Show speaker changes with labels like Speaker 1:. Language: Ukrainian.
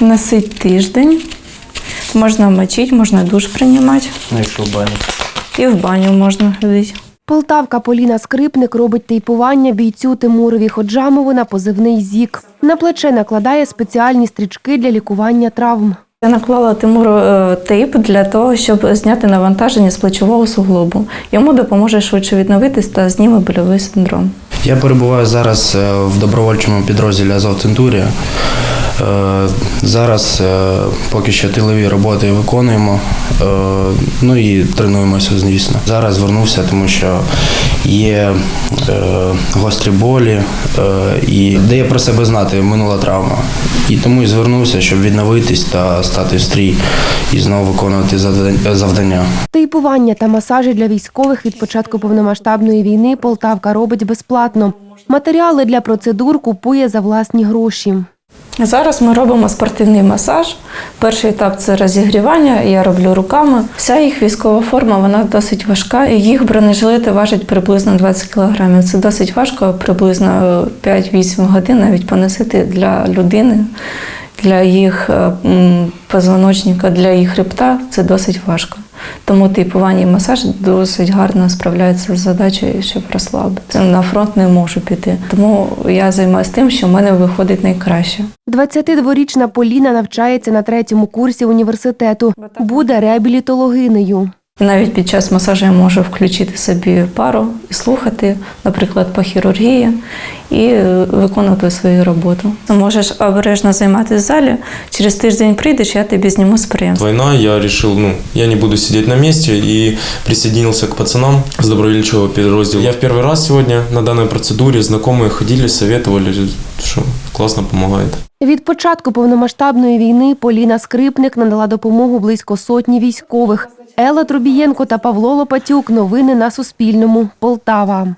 Speaker 1: Носить тиждень. Можна мочити, можна душ приймати.
Speaker 2: Ну, якщо в бані.
Speaker 1: І в баню можна ходити.
Speaker 3: Полтавка Поліна Скрипник робить тейпування бійцю Тимурові Ходжамову на позивний ЗІК. На плече накладає спеціальні стрічки для лікування травм.
Speaker 1: Я наклала Тимуру е, тейп для того, щоб зняти навантаження з плечового суглобу. Йому допоможе швидше відновитись та зніме больовий синдром.
Speaker 2: Я перебуваю зараз е, в добровольчому підрозділі Азов Центурія. Е, Зараз е, поки що тилові роботи виконуємо, е, ну і тренуємося, звісно. Зараз звернувся, тому що є е, гострі болі е, і дає про себе знати минула травма. І тому і звернувся, щоб відновитись та стати в стрій і знову виконувати завдання.
Speaker 3: Тейпування та масажі для військових від початку повномасштабної війни Полтавка робить безплатно. Матеріали для процедур купує за власні гроші.
Speaker 1: Зараз ми робимо спортивний масаж. Перший етап це розігрівання. Я роблю руками. Вся їх військова форма вона досить важка. Їх бронежилети важать приблизно 20 кг. Це досить важко, приблизно 5-8 годин навіть поносити для людини, для їх е, позвоночника, для їх хребта. Це досить важко. Тому типування і масаж досить гарно справляються з задачею, щоб розслабити. На фронт не можу піти. Тому я займаюся тим, що в мене виходить найкраще.
Speaker 3: 22-річна Поліна навчається на третьому курсі університету. Буде реабілітологинею.
Speaker 1: Навіть під час масажу я можу включити собі пару і слухати, наприклад, по хірургії, і е, виконувати свою роботу. Можеш обережно займатися в залі. Через тиждень прийдеш, я тобі зніму спринт.
Speaker 4: Война, я решил, ну, я не буду сидеть на месте и присоединился к пацанам с добровольчего подроздела. Я в первый раз сегодня на данной процедуре, знакомые ходили, советовали, что классно помогает.
Speaker 3: Від початку повномасштабної війни Поліна Скрипник надала допомогу близько сотні військових. Елла Трубієнко та Павло Лопатюк. Новини на Суспільному. Полтава.